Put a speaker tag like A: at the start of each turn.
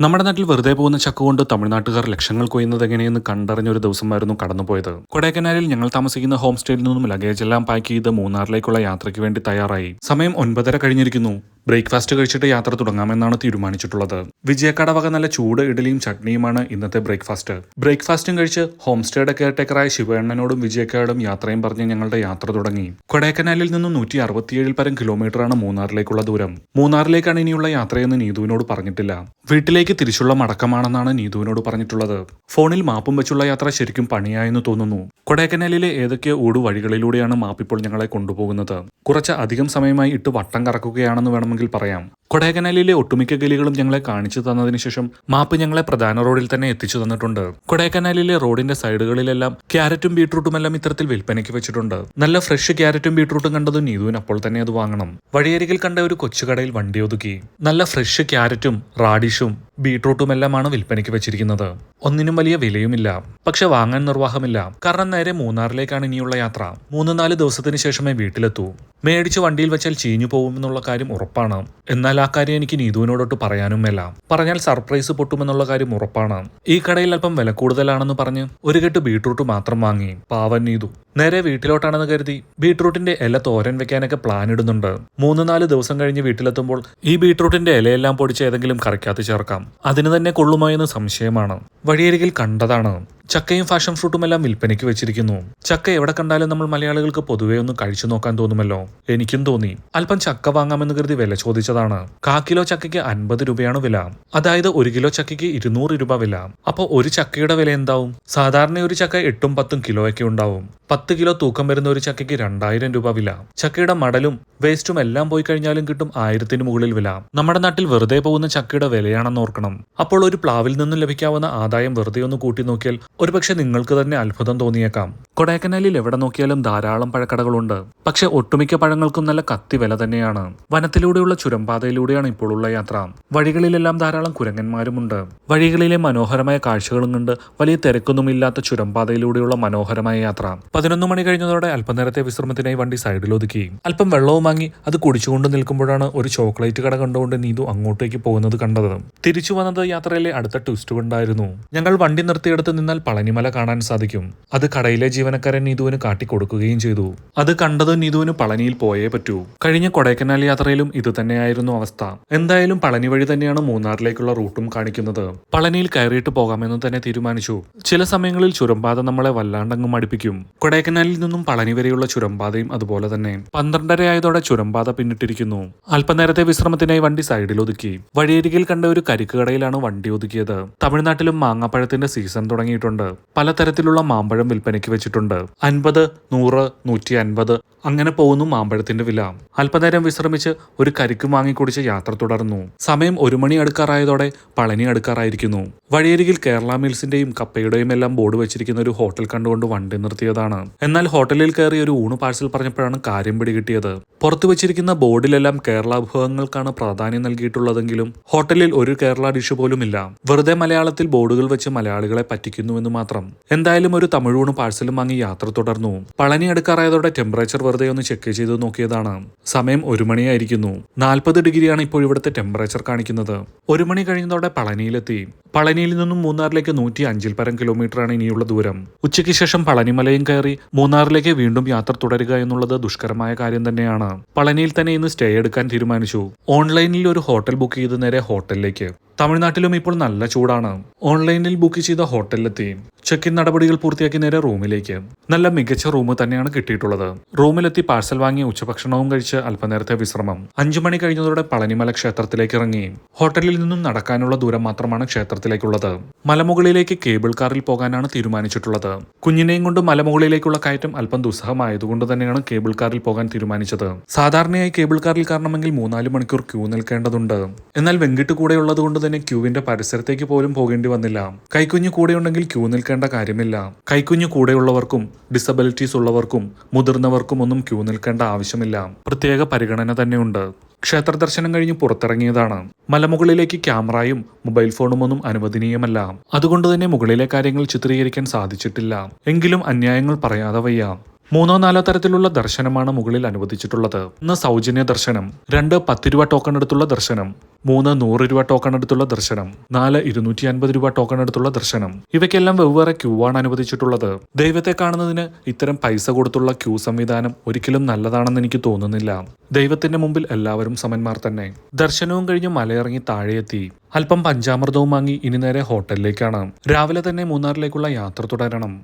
A: നമ്മുടെ നാട്ടിൽ വെറുതെ പോകുന്ന ചക്ക കൊണ്ട് തമിഴ്നാട്ടുകാർ ലക്ഷങ്ങൾ കൊയ്യുന്നത് എങ്ങനെയെന്ന് കണ്ടറിഞ്ഞ ഒരു ദിവസമായിരുന്നു കടന്നുപോയത്. കൊടൈക്കനാലിൽ ഞങ്ങൾ താമസിക്കുന്ന ഹോം സ്റ്റേയിൽ നിന്നും ലഗേജ് എല്ലാം പാക്ക് ചെയ്ത് മൂന്നാറിലേക്കുള്ള യാത്രയ്ക്ക് വേണ്ടി തയ്യാറായി. സമയം ഒൻപതര കഴിഞ്ഞിരിക്കുന്നു. ബ്രേക്ക്ഫാസ്റ്റ് കഴിച്ചിട്ട് യാത്ര തുടങ്ങാമെന്നാണ് തീരുമാനിച്ചിട്ടുള്ളത്. വിജയക്കട വക നല്ല ചൂട് ഇഡലിയും ചട്നിയുമാണ് ഇന്നത്തെ ബ്രേക്ക്ഫാസ്റ്റ്. ബ്രേക്ക്ഫാസ്റ്റും കഴിച്ച് ഹോം സ്റ്റേയുടെ കെയർടേക്കറായ ശിവണ്ണനോടും വിജയക്കാടും യാത്രയും പറഞ്ഞ് ഞങ്ങളുടെ യാത്ര തുടങ്ങി. കൊടൈക്കനാലിൽ നിന്നും നൂറ്റി അറുപത്തിയേഴിൽ പരം കിലോമീറ്ററാണ് മൂന്നാറിലേക്കുള്ള ദൂരം. മൂന്നാറിലേക്കാണ് ഇനിയുള്ള യാത്രയെന്ന് നീതുവിനോട് പറഞ്ഞിട്ടില്ല. വീട്ടിലേക്ക് തിരിച്ചുള്ള മടക്കമാണെന്നാണ് നീതുവിനോട് പറഞ്ഞിട്ടുള്ളത്. ഫോണിൽ മാപ്പും വെച്ചുള്ള യാത്ര ശരിക്കും പണിയായെന്ന് തോന്നുന്നു. കൊടൈക്കനാലിലെ ഏതൊക്കെ ഊടു വഴികളിലൂടെയാണ് മാപ്പ് ഇപ്പോൾ ഞങ്ങളെ കൊണ്ടുപോകുന്നത്. കുറച്ച് അധികം സമയമായി ഇട്ട് വട്ടം കറക്കുകയാണെന്ന് വേണമെങ്കിൽ പറയാം. കൊടൈക്കനാലിലെ ഒട്ടുമിക്ക ഗലികളും ഞങ്ങളെ കാണിച്ചു തന്നതിന് ശേഷം മാപ്പ് ഞങ്ങളെ പ്രധാന റോഡിൽ തന്നെ എത്തിച്ചു തന്നിട്ടുണ്ട്. കൊടൈക്കനാലിലെ റോഡിന്റെ സൈഡുകളിലെല്ലാം ക്യാരറ്റും ബീട്രൂട്ടും എല്ലാം ഇത്തരത്തിൽ വിൽപ്പനയ്ക്ക് വെച്ചിട്ടുണ്ട്. നല്ല ഫ്രഷ് ക്യാരറ്റും ബീട്രൂട്ടും കണ്ടതും നീതുവിന് അപ്പോൾ തന്നെ അത് വാങ്ങണം. വഴിയരികിൽ കണ്ട ഒരു കൊച്ചുകടയിൽ വണ്ടി ഒതുക്കി. നല്ല ഫ്രഷ് ക്യാരറ്റും റാഡിഷും ബീട്രൂട്ടും എല്ലാമാണ് വിൽപ്പനയ്ക്ക് വെച്ചിരിക്കുന്നത്. ഒന്നിനും വലിയ വിലയുമില്ല. പക്ഷെ വാങ്ങാൻ നിർവാഹമില്ല. കാരണം നേരെ മൂന്നാറിലേക്കാണ് ഇനിയുള്ള യാത്ര. മൂന്ന് നാല് ദിവസത്തിന് ശേഷമേ വീട്ടിലെത്തൂ. മേടിച്ച് വണ്ടിയിൽ വെച്ചാൽ ചീഞ്ഞു പോകുമെന്നുള്ള കാര്യം ഉറപ്പാണ്. എന്നാൽ ആ കാര്യം എനിക്ക് നീതുവിനോടൊട്ട് പറയാനും മേല. പറഞ്ഞാൽ സർപ്രൈസ് പൊട്ടുമെന്നുള്ള കാര്യം ഉറപ്പാണ്. ഈ കടയിൽ അല്പം വില കൂടുതലാണെന്ന് പറഞ്ഞ് ഒരു കെട്ട് ബീട്രൂട്ട് മാത്രം വാങ്ങി. പാവൻ നീതു. നേരെ വീട്ടിലോട്ടാണെന്ന് കരുതി ബീട്രൂട്ടിന്റെ ഇല തോരൻ വെക്കാനൊക്കെ പ്ലാൻ ഇടുന്നുണ്ട്. മൂന്ന് നാല് ദിവസം കഴിഞ്ഞ് വീട്ടിലെത്തുമ്പോൾ ഈ ബീട്രൂട്ടിന്റെ ഇലയെല്ലാം പൊടിച്ച് ഏതെങ്കിലും കറിക്കകത്ത് ചേർക്കാം. അതിന് തന്നെ കൊള്ളുമോ എന്ന് സംശയമാണ്. വഴിയരികിൽ കണ്ടതാണ്. ചക്കയും ഫാഷൻ ഫ്രൂട്ടും എല്ലാം വിൽപ്പനയ്ക്ക് വെച്ചിരിക്കുന്നു. ചക്ക എവിടെ കണ്ടാലും നമ്മൾ മലയാളികൾക്ക് പൊതുവേ ഒന്ന് കഴിച്ചു നോക്കാൻ തോന്നുമല്ലോ. എനിക്കും തോന്നി. അല്പം ചക്ക വാങ്ങാമെന്ന് കരുതി വില ചോദിച്ചതാണ്. കാ കിലോ ചക്കയ്ക്ക് അൻപത് രൂപയാണ് വില. അതായത് ഒരു കിലോ ചക്കയ്ക്ക് ഇരുന്നൂറ് രൂപ വില. അപ്പോൾ ഒരു ചക്കയുടെ വില എന്താവും? സാധാരണ ഒരു ചക്ക എട്ടും പത്തും കിലോയൊക്കെ ഉണ്ടാവും. പത്ത് കിലോ തൂക്കം വരുന്ന ഒരു ചക്കയ്ക്ക് രണ്ടായിരം രൂപ വില. ചക്കയുടെ മടലും വേസ്റ്റും എല്ലാം പോയി കഴിഞ്ഞാലും കിട്ടും ആയിരത്തിന് മുകളിൽ വില. നമ്മുടെ നാട്ടിൽ വെറുതെ പോകുന്ന ചക്കയുടെ വിലയാണെന്ന് ഓർക്കണം. അപ്പോൾ ഒരു പ്ലാവിൽ നിന്നും ലഭിക്കാവുന്ന ആദായം വെറുതെ ഒന്ന് കൂട്ടി നോക്കിയാൽ ഒരുപക്ഷെ നിങ്ങൾക്ക് തന്നെ അത്ഭുതം തോന്നിയേക്കാം. കൊടൈക്കനാലിൽ എവിടെ നോക്കിയാലും ധാരാളം പഴക്കടകളുണ്ട്. പക്ഷെ ഒട്ടുമിക്ക പഴങ്ങൾക്കും നല്ല കത്തി വില തന്നെയാണ്. വനത്തിലൂടെയുള്ള ചുരംപാതയിലൂടെയാണ് ഇപ്പോഴുള്ള യാത്ര. വഴികളിലെല്ലാം ധാരാളം കുരങ്ങന്മാരുമുണ്ട്. വഴികളിലെ മനോഹരമായ കാഴ്ചകളും കണ്ട് വലിയ തിരക്കൊന്നുമില്ലാത്ത ചുരംപാതയിലൂടെയുള്ള മനോഹരമായ യാത്ര. പതിനൊന്ന് മണി കഴിഞ്ഞതോടെ അല്പനേരത്തെ വിശ്രമത്തിനായി വണ്ടി സൈഡിൽ ഒതുക്കി അല്പം വെള്ളവും വാങ്ങി അത് കുടിച്ചുകൊണ്ട് നിൽക്കുമ്പോഴാണ് ഒരു ചോക്ലേറ്റ് കട കണ്ടുകൊണ്ട് നീതു അങ്ങോട്ടേക്ക് പോകുന്നത് കണ്ടത്. തിരിച്ചു വന്നത് യാത്രയിലെ അടുത്ത ട്വിസ്റ്റ് കൊണ്ടായിരുന്നു. ഞങ്ങൾ വണ്ടി നിർത്തിയെടുത്ത് നിന്നാൽ പളനിമല കാണാൻ സാധിക്കും. അത് കടയിലെ ജീവനക്കാരൻ നീതുവിന് കാട്ടിക്കൊടുക്കുകയും ചെയ്തു. അത് കണ്ടത് നീതുവിന് പളനിയിൽ പോയേ പറ്റൂ. കഴിഞ്ഞ കൊടൈക്കനാൽ യാത്രയിലും ഇത് തന്നെയായിരുന്നു അവസ്ഥ. എന്തായാലും പളനി വഴി തന്നെയാണ് മൂന്നാറിലേക്കുള്ള റൂട്ടും കാണിക്കുന്നത്. പളനിയിൽ കയറിയിട്ട് പോകാമെന്ന് തന്നെ തീരുമാനിച്ചു. ചില സമയങ്ങളിൽ ചുരംപാത നമ്മളെ വല്ലാണ്ടങ്ങ് മടുപ്പിക്കും. കൊടൈക്കനാലിൽ നിന്നും പളനി വരെയുള്ള ചുരംപാതയും അതുപോലെ തന്നെ. പന്ത്രണ്ടര ആയതോടെ ചുരംപാത പിന്നിട്ടിരിക്കുന്നു. അല്പനേരത്തെ വിശ്രമത്തിനായി വണ്ടി സൈഡിൽ ഒതുക്കി. വഴിയരികിൽ കണ്ട ഒരു കരിക്ക് കടയിലാണ് വണ്ടി ഒതുക്കിയത്. തമിഴ്നാട്ടിലും മാങ്ങാപ്പഴത്തിന്റെ സീസൺ തുടങ്ങിയിട്ടുണ്ട്. പലതരത്തിലുള്ള മാമ്പഴം വിൽപ്പനയ്ക്ക് വെച്ചിട്ടുണ്ട്. അൻപത് നൂറ് നൂറ്റി അൻപത് അങ്ങനെ പോകുന്നു മാമ്പഴത്തിന്റെ വില. അല്പനേരം വിശ്രമിച്ച് ഒരു കരിക്കും വാങ്ങിക്കുടിച്ച് യാത്ര തുടർന്നു. സമയം ഒരു മണി അടുക്കാറായതോടെ പളനി അടുക്കാറായിരിക്കുന്നു. വഴിയരികിൽ കേരള മിൽസിന്റെയും കപ്പയുടെയും എല്ലാം ബോർഡ് വെച്ചിരിക്കുന്ന ഒരു ഹോട്ടൽ കണ്ടുകൊണ്ട് വണ്ടി നിർത്തിയതാണ്. എന്നാൽ ഹോട്ടലിൽ കയറി ഒരു ഊണ് പാഴ്സൽ പറഞ്ഞപ്പോഴാണ് കാര്യം പിടികിട്ടിയത്. പുറത്തു വെച്ചിരിക്കുന്ന ബോർഡിലെല്ലാം കേരള വിഭവങ്ങൾക്കാണ് പ്രാധാന്യം നൽകിയിട്ടുള്ളതെങ്കിലും ഹോട്ടലിൽ ഒരു കേരള ഡിഷ് പോലും ഇല്ല വെറുതെ മലയാളത്തിൽ ബോർഡുകൾ വെച്ച് മലയാളികളെ പറ്റിക്കുന്നുവെന്ന് മാത്രം. എന്തായാലും ഒരു തമിഴ് പാഴ്സലും വാങ്ങി യാത്ര തുടർന്നു. പളനി അടുക്കാറായതോടെ ടെമ്പറേച്ചർ വെറുതെ ഒന്ന് ചെക്ക് ചെയ്ത് നോക്കിയതാണ്. സമയം ഒരു മണിയായിരിക്കുന്നു. നാൽപ്പത് ഡിഗ്രിയാണ് ഇപ്പോൾ ഇവിടുത്തെ ടെമ്പറേച്ചർ കാണിക്കുന്നത്. ഒരു മണി കഴിഞ്ഞതോടെ പളനിയിലെത്തി. പളനിയിൽ നിന്നും മൂന്നാറിലേക്ക് നൂറ്റി അഞ്ചിൽ പരം കിലോമീറ്ററാണ് ഇനിയുള്ള ദൂരം. ഉച്ചയ്ക്ക് ശേഷം പളനിമലയും കയറി മൂന്നാറിലേക്ക് വീണ്ടും യാത്ര തുടരുക എന്നുള്ളത് ദുഷ്കരമായ കാര്യം തന്നെയാണ്. പളനിയിൽ തന്നെ ഇന്ന് സ്റ്റേ എടുക്കാൻ തീരുമാനിച്ചു. ഓൺലൈനിൽ ഒരു ഹോട്ടൽ ബുക്ക് ചെയ്ത് നേരെ ഹോട്ടലിലേക്ക് തമിഴ്നാട്ടിലും ഇപ്പോൾ നല്ല ചൂടാണ്. ഓൺലൈനിൽ ബുക്ക് ചെയ്ത ഹോട്ടലിലെത്തി ചെക്ക് ഇൻ നടപടികൾ പൂർത്തിയാക്കി നേരെ റൂമിലേക്ക്. നല്ല മികച്ച റൂം തന്നെയാണ് കിട്ടിയിട്ടുള്ളത്. റൂമിലെത്തി പാഴ്സൽ വാങ്ങിയ ഉച്ചഭക്ഷണവും കഴിച്ച് അല്പനേരത്തെ വിശ്രമം. അഞ്ചു മണി കഴിഞ്ഞതോടെ പളനിമല ക്ഷേത്രത്തിലേക്ക് ഇറങ്ങി. ഹോട്ടലിൽ നിന്നും നടക്കാനുള്ള ദൂരം മാത്രമാണ് ക്ഷേത്രത്തിലേക്കുള്ളത്. മലമുകളിലേക്ക് കേബിൾ കാറിൽ പോകാനാണ് തീരുമാനിച്ചിട്ടുള്ളത്. കുഞ്ഞിനെയും കൊണ്ട് മലമുകളിലേക്കുള്ള കയറ്റം അല്പം ദുസ്സഹമായതുകൊണ്ട് തന്നെയാണ് കേബിൾ കാറിൽ പോകാൻ തീരുമാനിച്ചത്. സാധാരണയായി കേബിൾ കാറിൽ കാരണമെങ്കിൽ മൂന്നാൽ മണിക്കൂർ ക്യൂ നിൽക്കേണ്ടതുണ്ട്. എന്നാൽ വെങ്കിട്ട് കൂടെയുള്ളത് കൊണ്ട് തന്നെ ക്യൂവിന്റെ പരിസരത്തേക്ക് പോലും പോകേണ്ടി വന്നില്ല. കൈക്കുഞ്ഞ് കൂടെയുണ്ടെങ്കിൽ ക്യൂ നിൽക്കേണ്ട കാര്യമില്ല. കൈക്കുഞ്ഞു കൂടെയുള്ളവർക്കും ഡിസബിലിറ്റീസ് ഉള്ളവർക്കും മുതിർന്നവർക്കും ഒന്നും ക്യൂ നിൽക്കേണ്ട ആവശ്യമില്ല. പ്രത്യേക പരിഗണന തന്നെയുണ്ട്. ക്ഷേത്ര ദർശനം കഴിഞ്ഞ് പുറത്തിറങ്ങിയതാണ്. മലമുകളിലേക്ക് ക്യാമറയും മൊബൈൽ ഫോണും ഒന്നും അനുവദനീയമല്ല. അതുകൊണ്ട് തന്നെ മുകളിലെ കാര്യങ്ങൾ ചിത്രീകരിക്കാൻ സാധിച്ചിട്ടില്ല. എങ്കിലും അന്യായങ്ങൾ പറയാതെ വയ്യ. മൂന്നോ നാലോ തരത്തിലുള്ള ദർശനമാണ് മുകളിൽ അനുവദിച്ചിട്ടുള്ളത്. ഒന്ന് സൗജന്യ ദർശനം രണ്ട് പത്ത് രൂപ ടോക്കൺ എടുത്തുള്ള ദർശനം മൂന്ന് നൂറ് രൂപ ടോക്കൺ എടുത്തുള്ള ദർശനം നാല് ഇരുന്നൂറ്റി അൻപത് രൂപ ടോക്കൺ എടുത്തുള്ള ദർശനം. ഇവയ്ക്കെല്ലാം വെവ്വേറെ ക്യൂ ആണ് അനുവദിച്ചിട്ടുള്ളത്. ദൈവത്തെ കാണുന്നതിന് ഇത്തരം പൈസ കൊടുത്തുള്ള ക്യൂ സംവിധാനം ഒരിക്കലും നല്ലതാണെന്ന് എനിക്ക് തോന്നുന്നില്ല. ദൈവത്തിന്റെ മുമ്പിൽ എല്ലാവരും സമന്മാർ തന്നെ. ദർശനവും കഴിഞ്ഞ് മലയിറങ്ങി താഴെയെത്തി അല്പം പഞ്ചാമൃതവും വാങ്ങി ഇനി നേരെ ഹോട്ടലിലേക്കാണ്. രാവിലെ തന്നെ മൂന്നാറിലേക്കുള്ള യാത്ര തുടരണം.